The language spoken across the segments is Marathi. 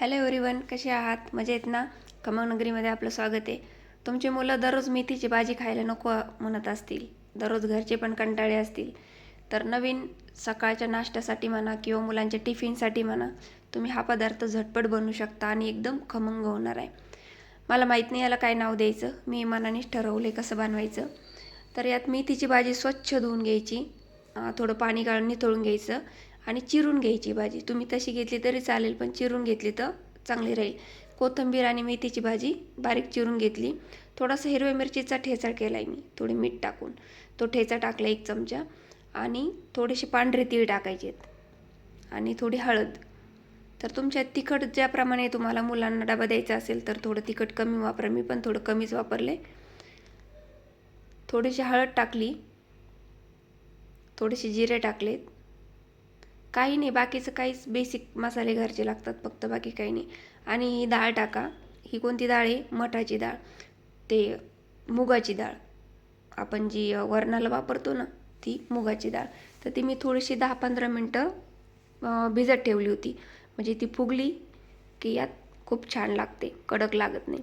हॅलो एव्हरीवन कसे आहात? मजेत ना? खमंगनगरीमध्ये आपलं स्वागत आहे. तुमची मुलं दररोज मेथीची भाजी खायला नको म्हणत असतील. दररोज घरचे पण कंटाळे असतील. तर नवीन सकाळच्या नाश्त्यासाठी म्हणा किंवा मुलांच्या टिफिनसाठी म्हणा तुम्ही हा पदार्थ झटपट बनवू शकता आणि एकदम खमंग होणार आहे. मला माहीत नाही याला काय नाव द्यायचं. मी मनानेच ठरवले कसं बनवायचं. तर यात मेथीची भाजी स्वच्छ धुवून घ्यायची. थोडं पाणी गाळून निथळून घ्यायचं. आणि चिरून घ्यायची भाजी. तुम्ही तशी घेतली तरी चालेल पण चिरून घेतली तर चांगली राहील. कोथिंबीर आणि मेथीची भाजी बारीक चिरून घेतली. थोडासा हिरव्या मिरचीचा ठेचा केला आहे मी थोडी मीठ टाकून. तो ठेचा टाकला एक चमचा आणि थोडेसे पांढरे तीळ टाकायचे आहेत आणि थोडी हळद. तर तुमच्या तिखट ज्याप्रमाणे तुम्हाला मुलांना डबा द्यायचा असेल तर थोडं तिखट कमी वापरा. मी पण थोडं कमीच वापरले. थोडीशी हळद टाकली. थोडेसे जिरे टाकलेत. काही नाही बाकीचं काहीच बेसिक मसाले घरचे लागतात फक्त बाकी काही नाही. आणि ही डाळ टाका. ही कोणती डाळ आहे? मठाची डाळ. ते मुगाची डाळ. आपण जी वरणाला वापरतो ना ती मुगाची डाळ. तर ती मी थोडीशी दहा पंधरा मिनटं भिजत ठेवली होती. म्हणजे ती फुगली की यात खूप छान लागते. कडक लागत नाही.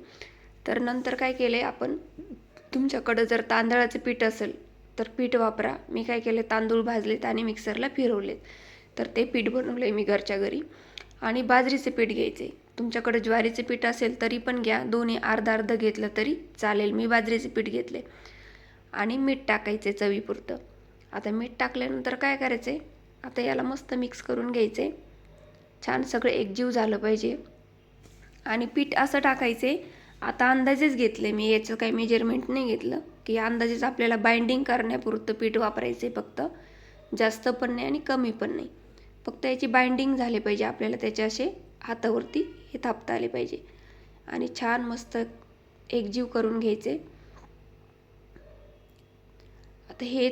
तर नंतर काय केलं आहे आपण? तुमच्याकडं जर तांदळाचं पीठ असेल तर पीठ वापरा. मी काय केले तांदूळ भाजलेत आणि मिक्सरला फिरवलेत. तर ते पीठ बनवलं आहे मी घरच्या घरी. आणि बाजरीचे पीठ घ्यायचे. तुमच्याकडे ज्वारीचे पीठ असेल तरी पण घ्या. दोन्ही अर्धा अर्ध घेतलं तरी चालेल. मी बाजरीचे पीठ घेतले. आणि मीठ टाकायचे चवीपुरतं. आता मीठ टाकल्यानंतर काय करायचे? आता याला मस्त मिक्स करून घ्यायचे. छान सगळं एकजीव झालं पाहिजे. आणि पीठ असं टाकायचे. आता अंदाजेच घेतले मी. याचं काही मेजरमेंट नाही घेतलं. की अंदाजेच आपल्याला बाइंडिंग करण्यापुरतं पीठ वापरायचे फक्त. जास्त पण नाही आणि कमी पण नाही. फक्त याची बाइंडिंग झाली पाहिजे. आपल्याला त्याचे असे हातावरती हे थापता आले पाहिजे. आणि छान मस्त एकजीव करून घ्यायचे. आता हे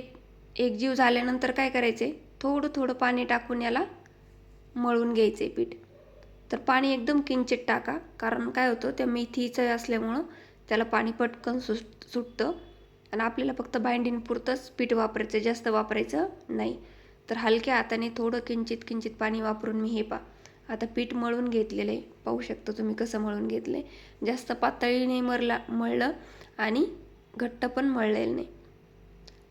एकजीव झाल्यानंतर काय करायचे? थोडं थोडं पाणी टाकून याला मळून घ्यायचे पीठ. तर पाणी एकदम किंचित टाका. कारण काय होतं त्या मेथीचं असल्यामुळं त्याला पाणी पटकन सुट सुटतं. आणि आपल्याला फक्त बाइंडिंग पुरतंच पीठ वापरायचं जास्त वापरायचं नाही. तर हलक्या हाताने थोडं किंचित किंचित पाणी वापरून मी हे पा आता पीठ मळून घेतलेलं आहे. पाहू शकता तुम्ही कसं मळून घेतलं आहे जास्त पातळीने मरला मळलं आणि घट्ट पण मळलेलं नाही.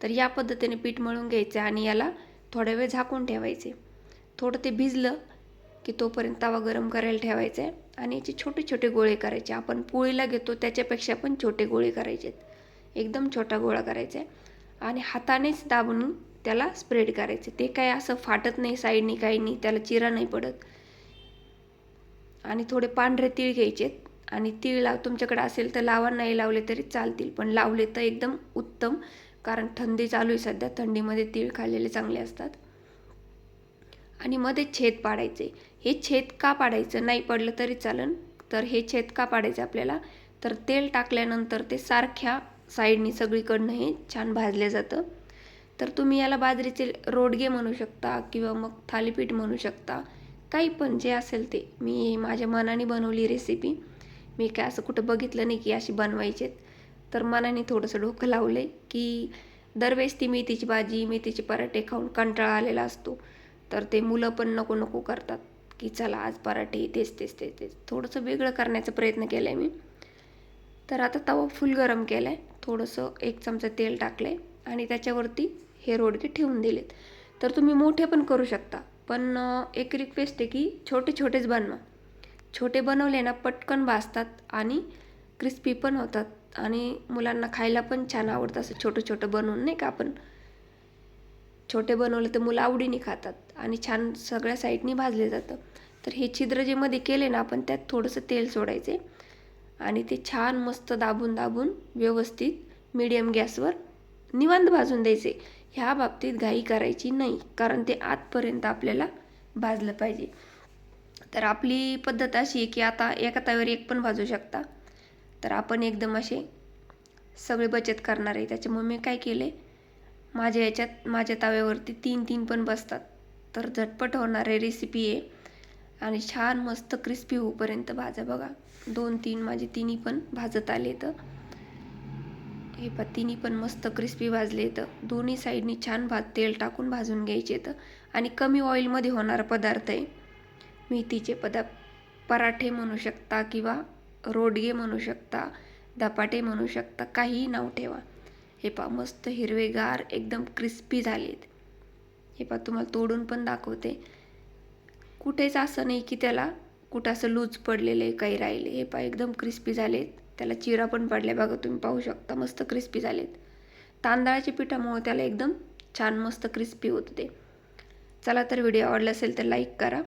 तर या पद्धतीने पीठ मळून घ्यायचं आणि याला थोडा वेळ झाकून ठेवायचे. थोडं ते भिजलं की तोपर्यंत तवा गरम करायला ठेवायचा आहे आणि याचे छोटे छोटे गोळे करायचे. आपण पोळीला घेतो त्याच्यापेक्षा पण छोटे गोळे करायचे आहेत एकदम छोटा गोळा करायचा आहे. आणि हातानेच दाबून त्याला स्प्रेड करायचे. ते काय असं फाटत नाही साईडनी काही नाही त्याला चिरा नाही पडत. आणि थोडे पांढरे तीळ घ्यायचेत आणि तीळ लाव तुमच्याकडे असेल तर लावा नाही लावले तरी चालतील. पण लावले तर एकदम उत्तम कारण थंडी चालू आहे सध्या. थंडीमध्ये तीळ खाल्लेले चांगले असतात. आणि मध्ये छेद पाडायचे. हे छेद का पाडायचं? नाही पडलं तरी चालन. तर हे छेद का पाडायचं आपल्याला? तर तेल टाकल्यानंतर ते सारख्या साईडनी सगळीकडनं हे छान भाजलं जातं. तर तुम्ही याला बाजरीचे रोडगे म्हणू शकता किंवा मग थालीपीठ म्हणू शकता. काही पण जे असेल ते. मी माझ्या मनाने बनवली रेसिपी मी काय असं कुठं बघितलं नाही की अशी बनवायचेत. तर मनाने थोडंसं डोकं लावलं आहे की दरवेळेस ती मेथीची भाजी मेथीचे पराठे खाऊन कंटाळा आलेला असतो. तर ते मुलं पण नको नको करतात की चला आज पराठे तेच तेच तेच तेच. थोडंसं वेगळं करण्याचा प्रयत्न केला आहे मी. तर आता तवा फुल गरम केला आहे थोडंसं एक चमचा तेल टाकलं आहे आणि त्याच्यावरती हे रोडगे ठेवून दिलेत. तर तुम्ही मोठे पण करू शकता. पण एक रिक्वेस्ट आहे की छोटे छोटेच बनवा. छोटे बनवले ना पटकन भाजतात आणि क्रिस्पी पण होतात. आणि मुलांना खायला पण छान आवडतं असं छोटं छोटं बनवून नाही का आपण? छोटे बनवले तर मुलं आवडीने खातात आणि छान सगळ्या साईडनी भाजले जातं. तर हे छिद्र जे मध्ये केले ना आपण त्यात थोडंसं तेल सोडायचे आणि ते छान मस्त दाबून दाबून व्यवस्थित मीडियम गॅसवर निवांत भाजून द्यायचे. ह्या बाबतीत घाई करायची नाही कारण ते आतपर्यंत आपल्याला भाजलं पाहिजे. तर आपली पद्धत अशी आहे की आता एका तव्यावर एक पण भाजू शकता. तर आपण एकदम असे सगळे बचत करणार आहे. त्याच्यामुळे मी काय केले माझ्या याच्यात माझ्या तव्यावरती तीन तीन पण बसतात. तर झटपट होणारे रेसिपी आहे. आणि छान मस्त क्रिस्पी होईपर्यंत भाजा बघा. दोन तीन माझे तिन्ही पण भाजत आले तर हे पा तिन्ही पण मस्त क्रिस्पी भाजले तर दोन्ही साईडनी छान भात तेल टाकून भाजून घ्यायचे तर आणि कमी ऑइलमध्ये होणारा पदार्थ आहे. मेथीचे पदा पराठे म्हणू शकता किंवा रोडगे म्हणू शकता धपाटे म्हणू शकता काहीही नाव ठेवा. हे पा मस्त हिरवेगार एकदम क्रिस्पी झालेत. हे पा तुम्हाला तोडून पण दाखवते. कुठेच असं नाही की त्याला कुठं असं लूज पडलेलं आहे काही राहिले हे पा एकदम क्रिस्पी झालेत. त्याला चिरा पण पडल्या. बघा तुम्ही पाहू शकता मस्त क्रिस्पी झालेत. तांदळाच्या पिठामुळे त्याला एकदम छान मस्त क्रिस्पी होत ते. चला तर व्हिडिओ आवडला असेल तर लाईक करा.